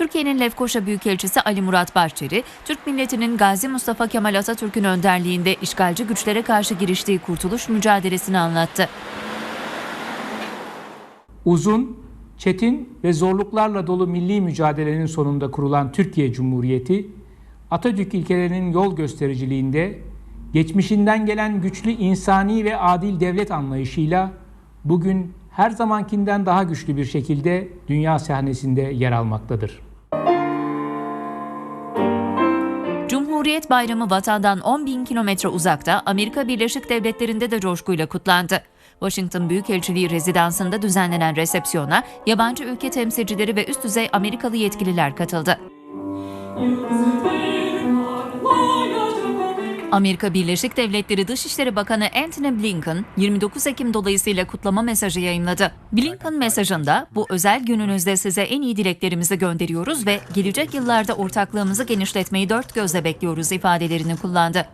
Türkiye'nin Lefkoşa Büyükelçisi Ali Murat Bahçeli, Türk milletinin Gazi Mustafa Kemal Atatürk'ün önderliğinde işgalci güçlere karşı giriştiği kurtuluş mücadelesini anlattı. Uzun, çetin ve zorluklarla dolu milli mücadelenin sonunda kurulan Türkiye Cumhuriyeti, Atatürk ilkelerinin yol göstericiliğinde, geçmişinden gelen güçlü insani ve adil devlet anlayışıyla bugün her zamankinden daha güçlü bir şekilde dünya sahnesinde yer almaktadır. Cumhuriyet Bayramı vatandan 10 bin kilometre uzakta Amerika Birleşik Devletleri'nde de coşkuyla kutlandı. Washington Büyükelçiliği rezidansında düzenlenen resepsiyona yabancı ülke temsilcileri ve üst düzey Amerikalı yetkililer katıldı. Amerika Birleşik Devletleri Dışişleri Bakanı Antony Blinken 29 Ekim dolayısıyla kutlama mesajı yayınladı. Blinken mesajında bu özel gününüzde size en iyi dileklerimizi gönderiyoruz ve gelecek yıllarda ortaklığımızı genişletmeyi dört gözle bekliyoruz ifadelerini kullandı.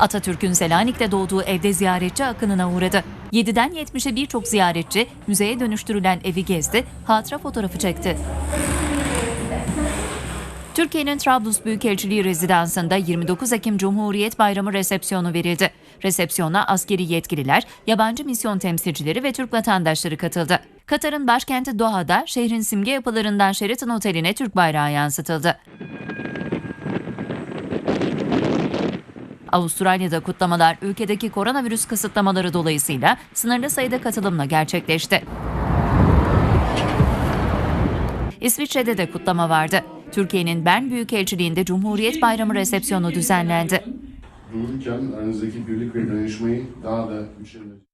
Atatürk'ün Selanik'te doğduğu evde ziyaretçi akınına uğradı. 7'den 70'e birçok ziyaretçi müzeye dönüştürülen evi gezdi, hatıra fotoğrafı çekti. Türkiye'nin Trablus Büyükelçiliği rezidansında 29 Ekim Cumhuriyet Bayramı resepsiyonu verildi. Resepsiyona askeri yetkililer, yabancı misyon temsilcileri ve Türk vatandaşları katıldı. Katar'ın başkenti Doha'da şehrin simge yapılarından Sheraton Oteli'ne Türk bayrağı yansıtıldı. Avustralya'da kutlamalar ülkedeki koronavirüs kısıtlamaları dolayısıyla sınırlı sayıda katılımla gerçekleşti. İsviçre'de de kutlama vardı. Türkiye'nin Bern Büyükelçiliğinde Cumhuriyet Bayramı resepsiyonu düzenlendi. dururken aranızdaki birlik ve dayanışmayı daha da güçlendirecek.